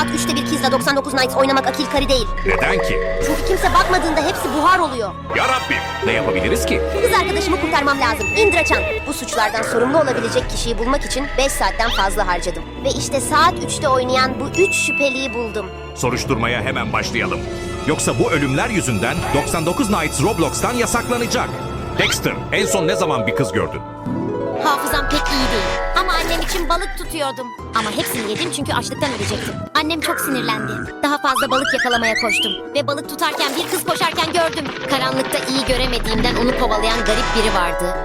saat 3'te bir kizla 99 Nights oynamak akil kari değil. Neden ki? Çünkü kimse bakmadığında hepsi buhar oluyor. Ya Rabbim ne yapabiliriz ki? Kız arkadaşımı kurtarmam lazım. Indra Chan. Bu suçlardan sorumlu olabilecek kişiyi bulmak için 5 saatten fazla harcadım. Ve işte saat 3'te oynayan bu 3 şüpheliyi buldum. Soruşturmaya hemen başlayalım. Yoksa bu ölümler yüzünden 99 Nights Roblox'tan yasaklanacak. Dexter, en son ne zaman bir kız gördün? Hafızam pek iyi değil. Ama annem için balık tutuyordum. Ama hepsini yedim çünkü açlıktan ölecektim. Annem çok sinirlendi. Daha fazla balık yakalamaya koştum. Ve balık tutarken bir kız koşarken gördüm. Karanlıkta iyi göremediğimden onu kovalayan garip biri vardı.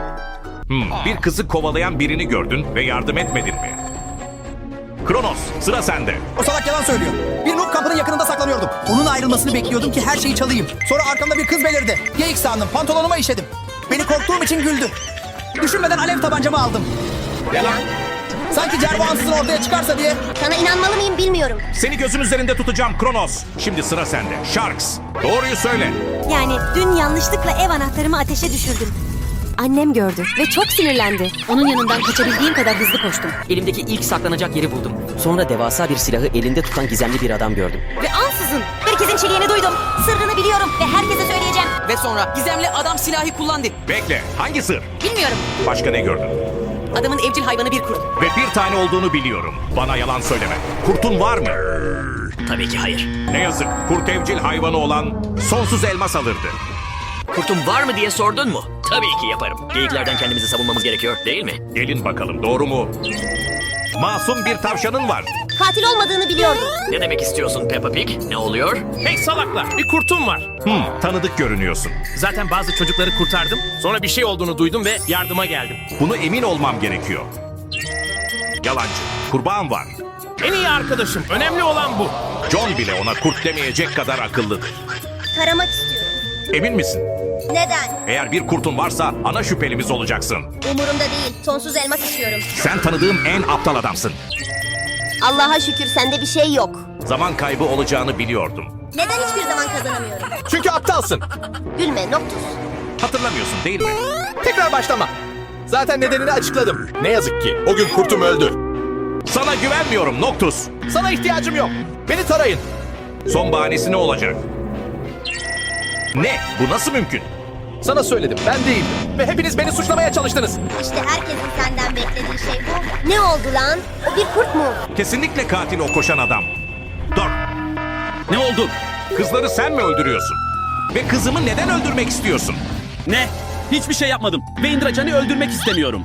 Hmm, bir kızı kovalayan birini gördün ve yardım etmedin mi? Kronos, sıra sende. O salak yalan söylüyor. Bir noob kampının yakınında saklanıyordum. Onun ayrılmasını bekliyordum ki her şeyi çalayım. Sonra arkamda bir kız belirdi. Geyik sandım. Pantolonuma işedim. Beni korktuğum için güldü. Düşünmeden alev tabancamı aldım. Yalan. Sanki Cervo ansızın ortaya çıkarsa diye. Sana inanmalı mıyım bilmiyorum. Seni gözüm üzerinde tutacağım Kronos. Şimdi sıra sende. Sharks, doğruyu söyle. Yani dün yanlışlıkla ev anahtarımı ateşe düşürdüm. Annem gördü ve çok sinirlendi. Onun yanından kaçabildiğim kadar hızlı koştum. Elimdeki ilk saklanacak yeri buldum. Sonra devasa bir silahı elinde tutan gizemli bir adam gördüm. Ve ansızın herkesin çeliğini duydum. Sırrını biliyorum ve herkese söyleyeceğim. Ve sonra gizemli adam silahı kullandı. Bekle, hangi sır? Bilmiyorum. Başka ne gördün? Adamın evcil hayvanı bir kurt. Ve bir tane olduğunu biliyorum. Bana yalan söyleme. Kurtun var mı? Tabii ki hayır. Ne yazık, kurt evcil hayvanı olan sonsuz elmas alırdı. Kurtum var mı diye sordun mu? Tabii ki yaparım. Geyiklerden kendimizi savunmamız gerekiyor değil mi? Gelin bakalım, doğru mu? Masum bir tavşanın var. Katil olmadığını biliyordum. Ne demek istiyorsun Peppa Pig? Ne oluyor? Hey salaklar, bir kurtum var. Hmm, tanıdık görünüyorsun. Zaten bazı çocukları kurtardım. Sonra bir şey olduğunu duydum ve yardıma geldim. Bunu emin olmam gerekiyor. Yalancı, kurbağan var. En iyi arkadaşım, önemli olan bu. John bile ona kurt demeyecek kadar akıllıdır. Taramak istiyorum. Emin misin? Neden? Eğer bir kurtun varsa ana şüphelimiz olacaksın. Umurumda değil. Sonsuz elmas istiyorum. Sen tanıdığım en aptal adamsın. Allah'a şükür sende bir şey yok. Zaman kaybı olacağını biliyordum. Neden hiçbir zaman kazanamıyorum? Çünkü aptalsın. Gülme Noctus. Hatırlamıyorsun değil mi? Tekrar başlama. Zaten nedenini açıkladım. Ne yazık ki o gün kurtum öldü. Sana güvenmiyorum Noctus. Sana ihtiyacım yok. Beni tarayın. Son bahanesi ne olacak? Ne? Bu nasıl mümkün? Sana söyledim ben değildim. Ve hepiniz beni suçlamaya çalıştınız. İşte herkesin senden beklediği şey bu. Ne oldu lan? O bir kurt mu? Kesinlikle katil o koşan adam. Dur. Ne oldu? Kızları sen mi öldürüyorsun? Ve kızımı neden öldürmek istiyorsun? Ne? Hiçbir şey yapmadım. Ve Indracan'ı öldürmek istemiyorum.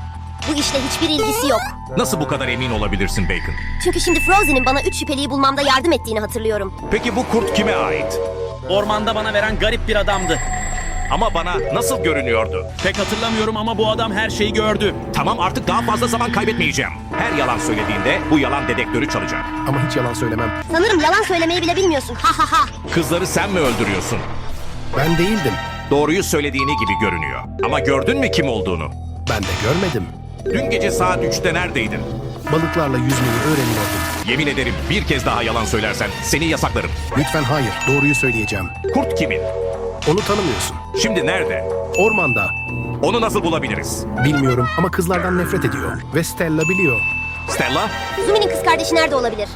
Bu işle hiçbir ilgisi yok. Nasıl bu kadar emin olabilirsin Bacon? Çünkü şimdi Frozen'in bana üç şüpheliyi bulmamda yardım ettiğini hatırlıyorum. Peki bu kurt kime ait? Ormanda bana veren garip bir adamdı. Ama bana nasıl görünüyordu? Pek hatırlamıyorum ama bu adam her şeyi gördü. Tamam artık daha fazla zaman kaybetmeyeceğim. Her yalan söylediğinde bu yalan dedektörü çalacak. Ama hiç yalan söylemem. Sanırım yalan söylemeyi bile bilmiyorsun. Ha ha ha. Kızları sen mi öldürüyorsun? Ben değildim. Doğruyu söylediğini gibi görünüyor. Ama gördün mü kim olduğunu? Ben de görmedim. Dün gece saat 3'te neredeydin? Balıklarla yüzmeyi öğreniyordum. Yemin ederim bir kez daha yalan söylersen seni yasaklarım. Lütfen hayır, doğruyu söyleyeceğim. Kurt kimin? Onu tanımıyorsun. Şimdi nerede? Ormanda. Onu nasıl bulabiliriz? Bilmiyorum ama kızlardan nefret ediyor. Ve Stella biliyor. Stella? Zumi'nin kız kardeşi nerede olabilir?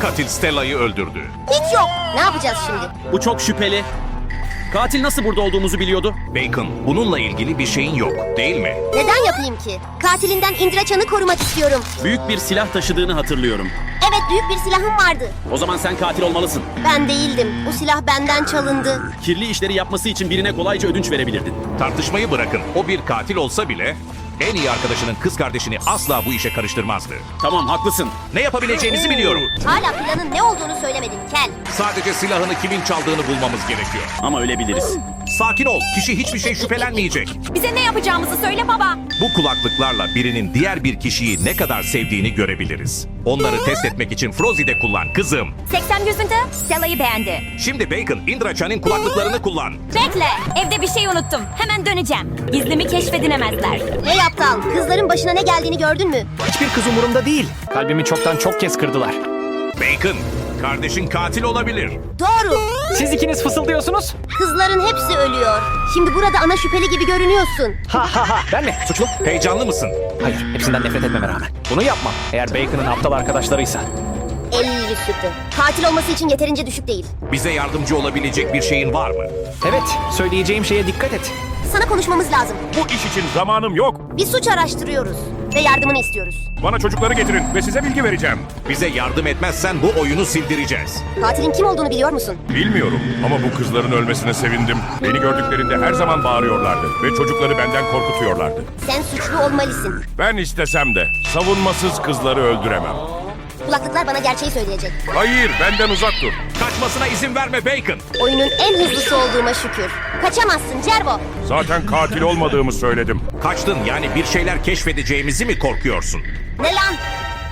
Katil Stella'yı öldürdü. Hiç yok. Ne yapacağız şimdi? Bu çok şüpheli. Katil nasıl burada olduğumuzu biliyordu. Bacon, bununla ilgili bir şeyin yok, değil mi? Neden yapayım ki? Katilinden Indra Chan'ı korumak istiyorum. Büyük bir silah taşıdığını hatırlıyorum. Evet büyük bir silahım vardı. O zaman sen katil olmalısın. Ben değildim. Bu silah benden çalındı. Kirli işleri yapması için birine kolayca ödünç verebilirdin. Tartışmayı bırakın. O bir katil olsa bile en iyi arkadaşının kız kardeşini asla bu işe karıştırmazdı. Tamam haklısın. Ne yapabileceğinizi biliyorum. Hala planın ne olduğunu söylemedin Kel. Sadece silahını kimin çaldığını bulmamız gerekiyor. Ama ölebiliriz. Sakin ol. Kişi hiçbir şey şüphelenmeyecek. Bize ne yapacağımızı söyle baba. Bu kulaklıklarla birinin diğer bir kişiyi ne kadar sevdiğini görebiliriz. Onları test etmek için Frozi'de kullan kızım. 80 yüzünde Stella'yı beğendi. Şimdi Bacon, Indra Chan'in kulaklıklarını kullan. Bekle. Evde bir şey unuttum. Hemen döneceğim. Gizlimi keşfedinemezler. Hey aptal, kızların başına ne geldiğini gördün mü? Hiçbir kız umurumda değil. Kalbimi çoktan çok kez kırdılar. Bacon, kardeşin katil olabilir. Doğru. Siz ikiniz fısıldıyorsunuz. Kızların hepsi ölüyor. Şimdi burada ana şüpheli gibi görünüyorsun. Ha ha ha. Ben mi? Suçlu? Heyecanlı mısın? Hayır. Hepsinden nefret etmeme rağmen. Bunu yapmam. Eğer Bacon'ın aptal arkadaşlarıysa. 50 sütü. Katil olması için yeterince düşük değil. Bize yardımcı olabilecek bir şeyin var mı? Evet, söyleyeceğim şeye dikkat et. Sana konuşmamız lazım. Bu iş için zamanım yok. Bir suç araştırıyoruz ve yardımını istiyoruz. Bana çocukları getirin ve size bilgi vereceğim. Bize yardım etmezsen bu oyunu sildireceğiz. Katilin kim olduğunu biliyor musun? Bilmiyorum ama bu kızların ölmesine sevindim. Beni gördüklerinde her zaman bağırıyorlardı ve çocukları benden korkutuyorlardı. Sen suçlu olmalısın. Ben istesem de savunmasız kızları öldüremem. Kulaklıklar bana gerçeği söyleyecek. Hayır, benden uzak dur. Kaçmasına izin verme Bacon. Oyunun en hızlısı olduğuma şükür. Kaçamazsın Cervo. Zaten katil olmadığımı söyledim. Kaçtın yani bir şeyler keşfedeceğimizi mi korkuyorsun? Ne lan?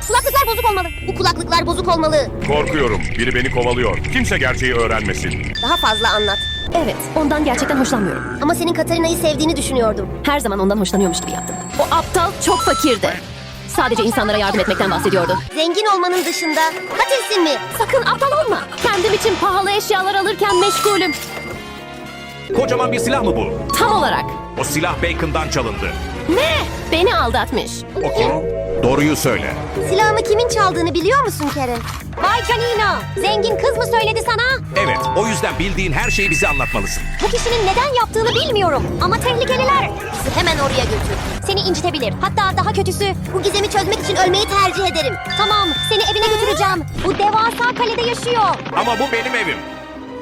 Kulaklıklar bozuk olmalı. Bu kulaklıklar bozuk olmalı. Korkuyorum. Biri beni kovalıyor. Kimse gerçeği öğrenmesin. Daha fazla anlat. Evet, ondan gerçekten hoşlanmıyorum. Ama senin Katarina'yı sevdiğini düşünüyordum. Her zaman ondan hoşlanıyormuş gibi yaptım. O aptal çok fakirdi. Sadece insanlara yardım etmekten bahsediyordu. Zengin olmanın dışında katilsin mi? Sakın aptal olma. Kendim için pahalı eşyalar alırken meşgulüm. Kocaman bir silah mı bu? Tam olarak. O silah Bacon'dan çalındı. Ne? Beni aldatmış. O kim? Doğruyu söyle. Silahımı kimin çaldığını biliyor musun Karen? Vay canino. Zengin kız mı söyledi sana? Evet, o yüzden bildiğin her şeyi bize anlatmalısın. Bu kişinin neden yaptığını bilmiyorum. Ama tehlikeliler. Bizi hemen oraya götür. Seni incitebilir. Hatta daha kötüsü bu gizemi çözmek için ölmeyi tercih ederim. Tamam seni evine götüreceğim. Bu devasa kalede yaşıyor. Ama bu benim evim.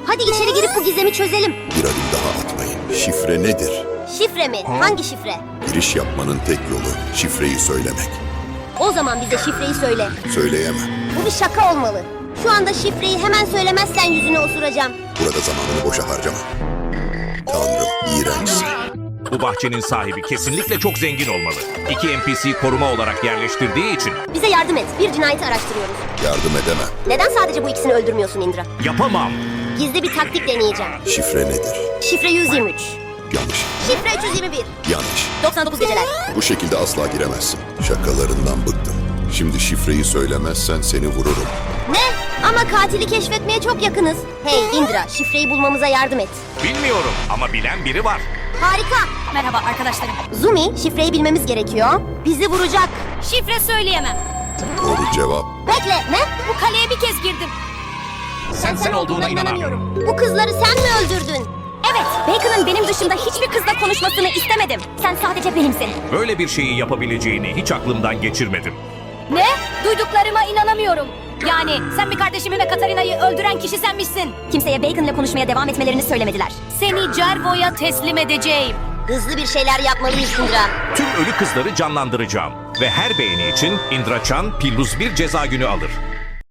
Hadi içeri girip bu gizemi çözelim. Bir adım daha atmayın. Şifre nedir? Şifre mi? Hangi şifre? Giriş yapmanın tek yolu şifreyi söylemek. O zaman bize şifreyi söyle. Söyleyemem. Bu bir şaka olmalı. Şu anda şifreyi hemen söylemezsen yüzüne osuracağım. Burada zamanını boşa harcama. Tanrım, iğrençsin. Bu bahçenin sahibi kesinlikle çok zengin olmalı. İki NPC koruma olarak yerleştirdiği için Bize yardım et. Bir cinayeti araştırıyoruz. Yardım edemem. Neden sadece bu ikisini öldürmüyorsun Indra? yapamam. Gizli bir taktik deneyeceğim. Şifre nedir? Şifre 123. Yanlış. Şifre 321. Yanlış. 99 geceler. Bu şekilde asla giremezsin. Şakalarından bıktım. Şimdi şifreyi söylemezsen seni vururum. Ne? Ama katili keşfetmeye çok yakınız. Hey Indra, şifreyi bulmamıza yardım et. Bilmiyorum ama bilen biri var. Harika. Merhaba arkadaşlarım. Zumi, şifreyi bilmemiz gerekiyor. Bizi vuracak. Şifre söyleyemem. Doğru cevap. Bekle, ne? Bu kaleye bir kez girdim. Sen sen olduğuna inanamıyorum. Bu kızları sen mi öldürdün? Evet, Bacon'ın benim dışında hiçbir kızla konuşmasını istemedim. Sen sadece benimsin. Böyle bir şeyi yapabileceğini hiç aklımdan geçirmedim. Ne? Duyduklarıma inanamıyorum. Yani sen mi kardeşimi ve Katarina'yı öldüren kişi senmişsin. Kimseye Bacon'la konuşmaya devam etmelerini söylemediler. Seni Cervo'ya teslim edeceğim. Hızlı bir şeyler yapmalıyız Indra. Tüm ölü kızları canlandıracağım. Ve her beğeni için Indra Chan Pilluz bir ceza günü alır.